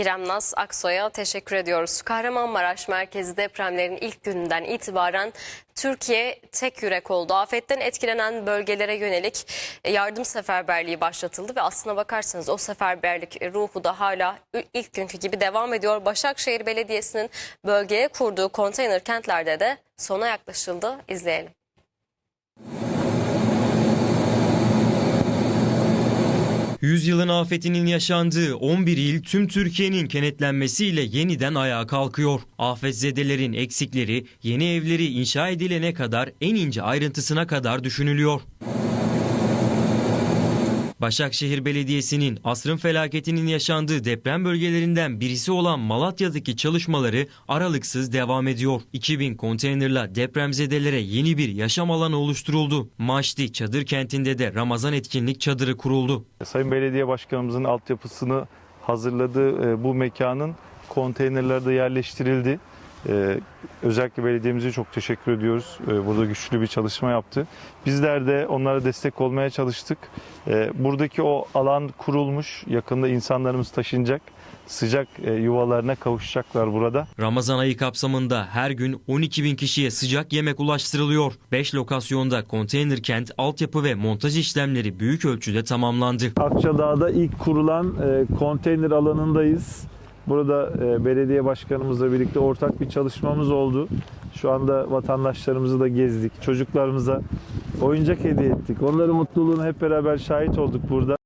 İrem Naz Aksoy'a teşekkür ediyoruz. Kahramanmaraş merkezi depremlerin ilk gününden itibaren Türkiye tek yürek oldu. Afetten etkilenen bölgelere yönelik yardım seferberliği başlatıldı ve aslına bakarsanız o seferberlik ruhu da hala ilk günkü gibi devam ediyor. Başakşehir Belediyesi'nin bölgeye kurduğu konteyner kentlerde de sona yaklaşıldı. İzleyelim. Yüzyılın afetinin yaşandığı 11 il tüm Türkiye'nin kenetlenmesiyle yeniden ayağa kalkıyor. Afetzedelerin eksikleri yeni evleri inşa edilene kadar en ince ayrıntısına kadar düşünülüyor. Başakşehir Belediyesi'nin asrın felaketinin yaşandığı deprem bölgelerinden birisi olan Malatya'daki çalışmaları aralıksız devam ediyor. 2000 konteynerla depremzedelere yeni bir yaşam alanı oluşturuldu. Maşti Çadır kentinde de Ramazan etkinlik çadırı kuruldu. Sayın Belediye Başkanımızın altyapısını hazırladığı e, bu mekanın konteynerlerde yerleştirildi. E, özellikle belediyemize çok teşekkür ediyoruz. E, burada güçlü bir çalışma yaptı. Bizler de onlara destek olmaya çalıştık. E, buradaki o alan kurulmuş. Yakında insanlarımız taşınacak. Sıcak e, yuvalarına kavuşacaklar burada. Ramazan ayı kapsamında her gün 12 bin kişiye sıcak yemek ulaştırılıyor. 5 lokasyonda konteyner kent altyapı ve montaj işlemleri büyük ölçüde tamamlandı. Akçadağ'da ilk kurulan e, konteyner alanındayız. Burada e, belediye başkanımızla birlikte ortak bir çalışmamız oldu. Şu anda vatandaşlarımızı da gezdik. Çocuklarımıza oyuncak hediye ettik. Onların mutluluğuna hep beraber şahit olduk burada.